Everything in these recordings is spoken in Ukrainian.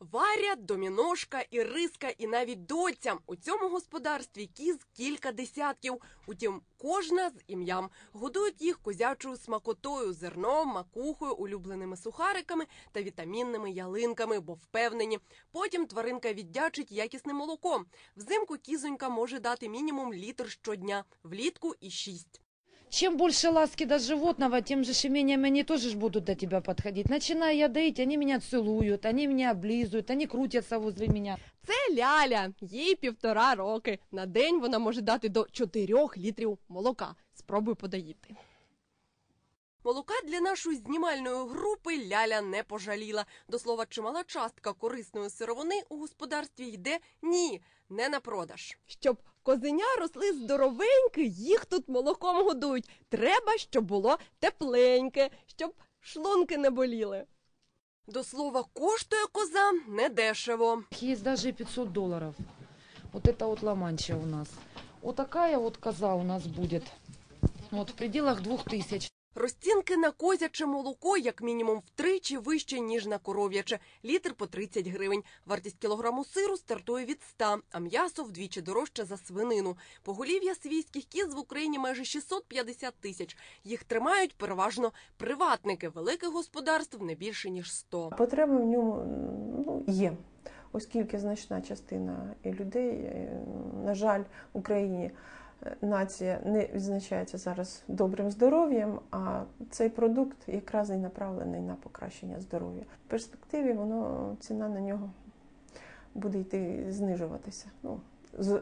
Варя, доміношка, іриска і навіть доцям у цьому господарстві кіз кілька десятків. Утім, кожна з ім'ям годують їх козячою смакотою, зерном, макухою, улюбленими сухариками та вітамінними ялинками, бо впевнені, потім тваринка віддячить якісним молоком. Взимку кізонька може дати мінімум літр щодня, влітку і шість. Чем больше ласки до животного, тем же менее они тоже будут до тебя подходить. Начинаю я доить, они меня целуют, они меня облизуют, они крутятся возле меня. Це ляля, їй півтора роки. На день вона може дати до 4 літрів молока. Спробуй подаїти. Молока для нашої знімальної групи ляля не пожаліла. До слова, чимала частка корисної сировини у господарстві йде ні, не на продаж. Щоб козеня росли здоровенькі, їх тут молоком годують. Треба, щоб було тепленьке, щоб шлунки не боліли. До слова, коштує коза недешево. Есть даже и 500 долларов. Вот это вот ламанча у нас. Вот такая вот коза у нас будет. Вот в пределах 2000. Розцінки на козяче молоко як мінімум втричі вище, ніж на коров'яче. Літр по 30 гривень. Вартість кілограму сиру стартує від 100, а м'ясо вдвічі дорожче за свинину. Поголів'я свійських кіз в Україні майже 650 тисяч. Їх тримають переважно приватники. Великих господарств не більше, ніж 100. Потреба в ньому ну, є, оскільки значна частина людей, е, на жаль, в Україні нація не відзначається зараз добрим здоров'ям, а цей продукт якраз і направлений на покращення здоров'я. В перспективі воно ціна на нього буде йти знижуватися. Ну,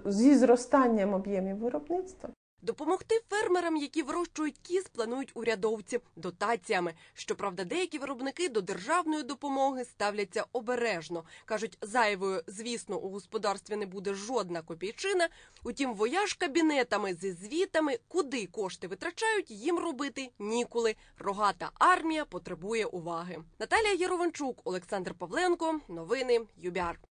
зі зростанням об'ємів виробництва. Допомогти фермерам, які вирощують кіз, планують урядовці дотаціями. Щоправда, деякі виробники до державної допомоги ставляться обережно. кажуть, зайвою, звісно, у господарстві не буде жодна копійчина. Утім, вояж кабінетами зі звітами, куди кошти витрачають, їм робити ніколи. Рогата армія потребує уваги. Наталія Єрованчук, Олександр Павленко. Новини ЮБЯР.